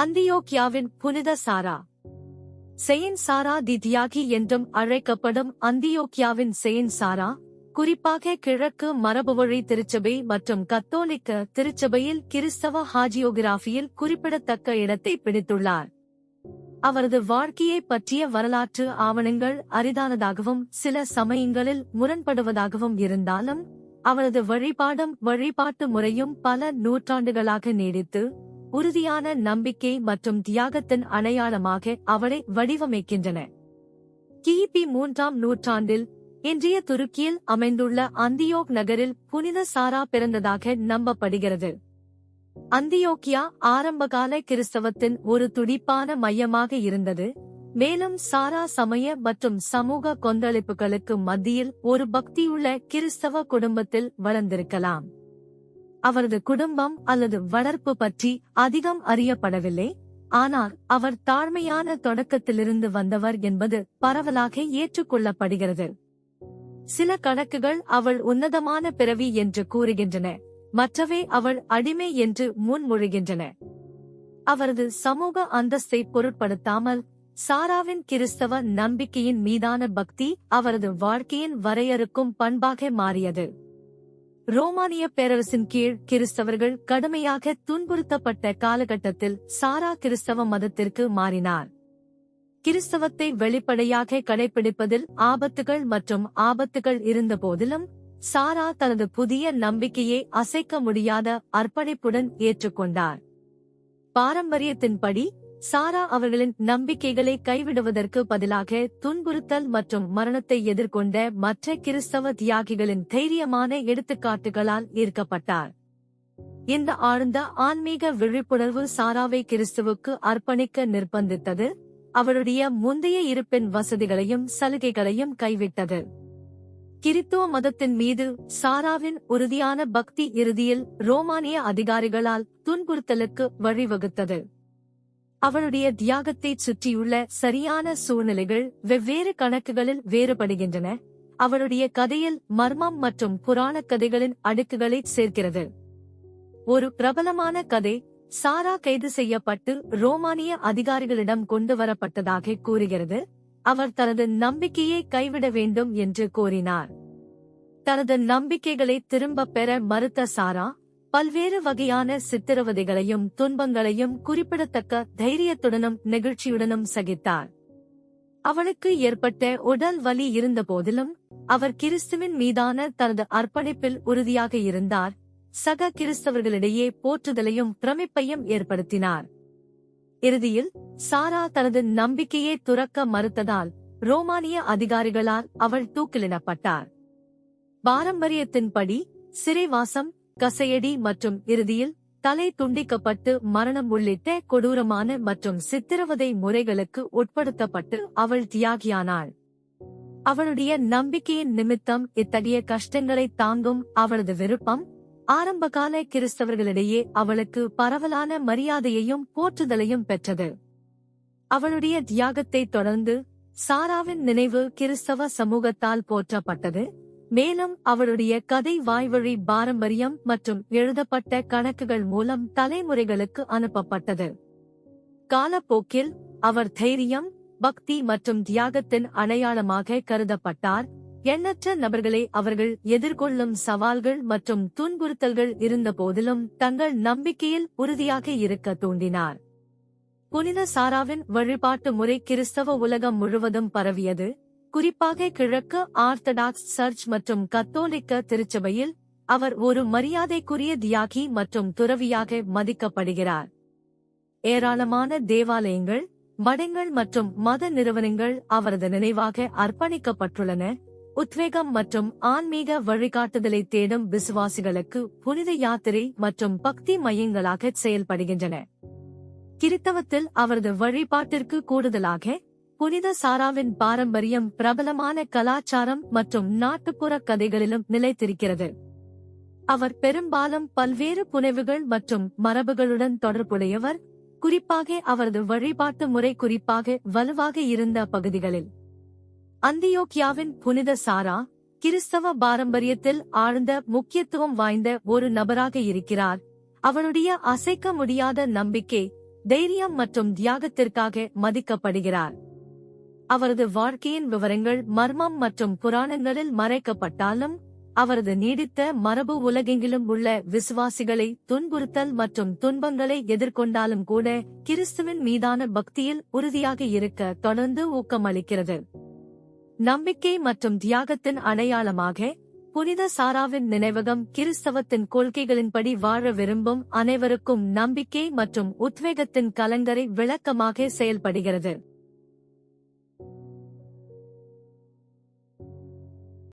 அந்தியோக்கியாவின் புனித சாரா. செயின் சாரா தி தியாகி என்றும் அழைக்கப்படும் அந்தியோக்கியாவின் செயின் சாரா குறிப்பாக கிழக்கு மரபுவழி திருச்சபை மற்றும் கத்தோலிக்க திருச்சபையில் கிறிஸ்தவ ஹாஜியோகிராஃபியில் குறிப்பிடத்தக்க இடத்தை பிடித்துள்ளார். அவரது வாழ்க்கையை பற்றிய வரலாற்று ஆவணங்கள் அரிதானதாகவும் சில சமயங்களில் முரண்படுவதாகவும் இருந்தாலும் அவரது வழிபாடும் வழிபாட்டு முறையும் பல நூற்றாண்டுகளாக நீடித்து உறுதியான நம்பிக்கை மற்றும் தியாகத்தின் அடையாளமாக அவரை வடிவமைக்கின்றன. கிபி மூன்றாம் நூற்றாண்டில் இன்றைய துருக்கியில் அமைந்துள்ள அந்தியோக் நகரில் புனித சாரா பிறந்ததாக நம்பப்படுகிறது. அந்தியோக்கியா ஆரம்பகால கிறிஸ்தவத்தின் ஒரு துடிப்பான மையமாக இருந்தது. மேலும் சாரா சமய மற்றும் சமூக கொந்தளிப்புகளுக்கு மத்தியில் ஒரு பக்தியுள்ள கிறிஸ்தவ குடும்பத்தில் வளர்ந்திருக்கலாம். அவரது குடும்பம் அல்லது வளர்ப்பு பற்றி அதிகம் அறியப்படவில்லை. ஆனால் அவர் தாழ்மையான தொடக்கத்திலிருந்து வந்தவர் என்பது பரவலாக ஏற்றுக்கொள்ளப்படுகிறது. சில கணக்குகள் அவள் உன்னதமான பிறவி என்று கூறுகின்றன. மற்றவை அவள் அடிமை என்று முன்மொழிகின்றன. அவரது சமூக அந்தஸ்தை பொருட்படுத்தாமல் சாராவின் கிறிஸ்தவ நம்பிக்கையின் மீதான பக்தி அவரது வாழ்க்கையின் வரையறுக்கும் பண்பாக மாறியது. ரோமானிய பேரரசின் கீழ் கிறிஸ்தவர்கள் கடுமையாக துன்புறுத்தப்பட்ட காலகட்டத்தில் சாரா கிறிஸ்தவ மதத்திற்கு மாறினார். கிறிஸ்தவத்தை வெளிப்படையாக கடைபிடிப்பதில் ஆபத்துகள் மற்றும் ஆபத்துகள் இருந்த போதிலும் சாரா தனது புதிய நம்பிக்கையை அசைக்க முடியாத அர்ப்பணிப்புடன் ஏற்றுக்கொண்டார். பாரம்பரியத்தின்படி சாரா அவர்களின் நம்பிக்கைகளை கைவிடுவதற்கு பதிலாக துன்புறுத்தல் மற்றும் மரணத்தை எதிர்கொண்ட மற்ற கிறிஸ்தவ தியாகிகளின் தைரியமான எடுத்துக்காட்டுகளால் ஈர்க்கப்பட்டார். இந்த ஆழ்ந்த ஆன்மீக விழிப்புணர்வு சாராவை கிறிஸ்துவுக்கு அர்ப்பணிக்க நிர்பந்தித்தது. அவருடைய முந்தைய இருப்பின் வசதிகளையும் சலுகைகளையும் கைவிட்டது. கிறித்துவ மதத்தின் மீது சாராவின் உறுதியான பக்தி இறுதியில் ரோமானிய அதிகாரிகளால் துன்புறுத்தலுக்கு வழிவகுத்தது. அவளுடைய தியாகத்தைச் சுற்றியுள்ள சரியான சூழ்நிலைகள் வெவ்வேறு கணக்குகளில் வேறுபடுகின்றன. அவளுடைய கதையில் மர்மம் மற்றும் புராணக் கதைகளின் அடுக்குகளை சேர்க்கிறது. ஒரு பிரபலமான கதை சாரா கைது செய்யப்பட்டு ரோமானிய அதிகாரிகளிடம் கொண்டு வரப்பட்டதாக கூறுகிறது. அவர் தனது நம்பிக்கையை கைவிட வேண்டும் என்று கோரினார். தனது நம்பிக்கைகளை திரும்பப் பெற மறுத்த சாரா பல்வேறு வகையான சித்திரவதைகளையும் துன்பங்களையும் குறிப்பிடத்தக்க தைரியத்துடனும் நெகிழ்ச்சியுடனும் சகித்தார். அவளுக்கு ஏற்பட்ட உடல் வலி இருந்த போதிலும் அவர் கிறிஸ்துவின் மீதான தனது அர்ப்பணிப்பில் உறுதியாக இருந்தார். சக கிறிஸ்தவர்களிடையே போற்றுதலையும் பிரமிப்பையும் ஏற்படுத்தினார். இறுதியில் சாரா தனது நம்பிக்கையை துறக்க மறுத்ததால் ரோமானிய அதிகாரிகளால் அவள் தூக்கிலிடப்பட்டார். பாரம்பரியத்தின்படி சிறைவாசம் கசையடி மற்றும் இறுதியில் தலை துண்டிக்கப்பட்டு மரணம் உள்ளிட்ட கொடூரமான மற்றும் சித்திரவதை முறைகளுக்கு உட்படுத்தப்பட்டு அவள் தியாகியானாள். அவளுடைய நம்பிக்கையின் நிமித்தம் இத்தகைய கஷ்டங்களை தாங்கும் அவளது விருப்பம் ஆரம்பகால கிறிஸ்தவர்களிடையே அவளுக்கு பரவலான மரியாதையையும் போற்றுதலையும் பெற்றது. அவளுடைய தியாகத்தை தொடர்ந்து சாராவின் நினைவு கிறிஸ்தவ சமூகத்தால் போற்றப்பட்டது. மேலும் அவருடைய கதை வாய்வழி பாரம்பரியம் மற்றும் எழுதப்பட்ட கணக்குகள் மூலம் தலைமுறைகளுக்கு அனுப்பப்பட்டது. காலப்போக்கில் அவர் தைரியம் பக்தி மற்றும் தியாகத்தின் அடையாளமாக கருதப்பட்டார். எண்ணற்ற நபர்களை அவர்கள் எதிர்கொள்ளும் சவால்கள் மற்றும் துன்புறுத்தல்கள் இருந்தபோதிலும் தங்கள் நம்பிக்கையில் உறுதியாக இருக்க தூண்டினார். புனித சாராவின் வழிபாட்டு முறை கிறிஸ்தவ உலகம் முழுவதும் பரவியது. குறிப்பாக கிழக்கு ஆர்த்தடாக்ஸ் சர்ச் மற்றும் கத்தோலிக்க திருச்சபையில் அவர் ஒரு மரியாதைக்குரிய தியாகி மற்றும் துறவியாக மதிக்கப்படுகிறார். ஏராளமான தேவாலயங்கள் மடங்கள் மற்றும் மத நிறுவனங்கள் அவரது நினைவாக அர்ப்பணிக்கப்பட்டுள்ளன. உத்வேகம் மற்றும் ஆன்மீக வழிகாட்டுதலை தேடும் விசுவாசிகளுக்கு புனித யாத்திரை மற்றும் பக்தி மையங்களாக செயல்படுகின்றன. கிறித்தவத்தில் அவரது வழிபாட்டிற்கு கூடுதலாக புனித சாராவின் பாரம்பரியம் பிரபலமான கலாச்சாரம் மற்றும் நாட்டுப்புற கதைகளிலும் நிலைத்திருக்கிறது. அவர் பெரும்பாலும் பல்வேறு புனைவுகள் மற்றும் மரபுகளுடன் தொடர்புடையவர் குறிப்பாக அவரது வழிபாட்டு முறை குறிப்பாக வலுவாக இருந்த பகுதிகளில். அந்தியோக்கியாவின் புனித சாரா கிறிஸ்தவ பாரம்பரியத்தில் ஆழ்ந்த முக்கியத்துவம் வாய்ந்த ஒரு நபராக இருக்கிறார். அவருடைய அசைக்க முடியாத நம்பிக்கை தைரியம் மற்றும் தியாகத்திற்காக மதிக்கப்படுகிறார். அவரது வாழ்க்கையின் விவரங்கள் மர்மம் மற்றும் புராணங்களில் மறைக்கப்பட்டாலும் அவரது நீடித்த மரபு உலகெங்கிலும் உள்ள விசுவாசிகளை துன்புறுத்தல் மற்றும் துன்பங்களை எதிர்கொண்டாலும் கூட கிறிஸ்துவின் மீதான பக்தியில் உறுதியாக இருக்க தொடர்ந்து ஊக்கமளிக்கிறது. நம்பிக்கை மற்றும் தியாகத்தின் அடையாளமாக புனித சாராவின் நினைவகம் கிறிஸ்தவத்தின் கொள்கைகளின்படி வாழ விரும்பும் அனைவருக்கும் நம்பிக்கை மற்றும் உத்வேகத்தின் கலங்கரை விளக்கமாக செயல்படுகிறது.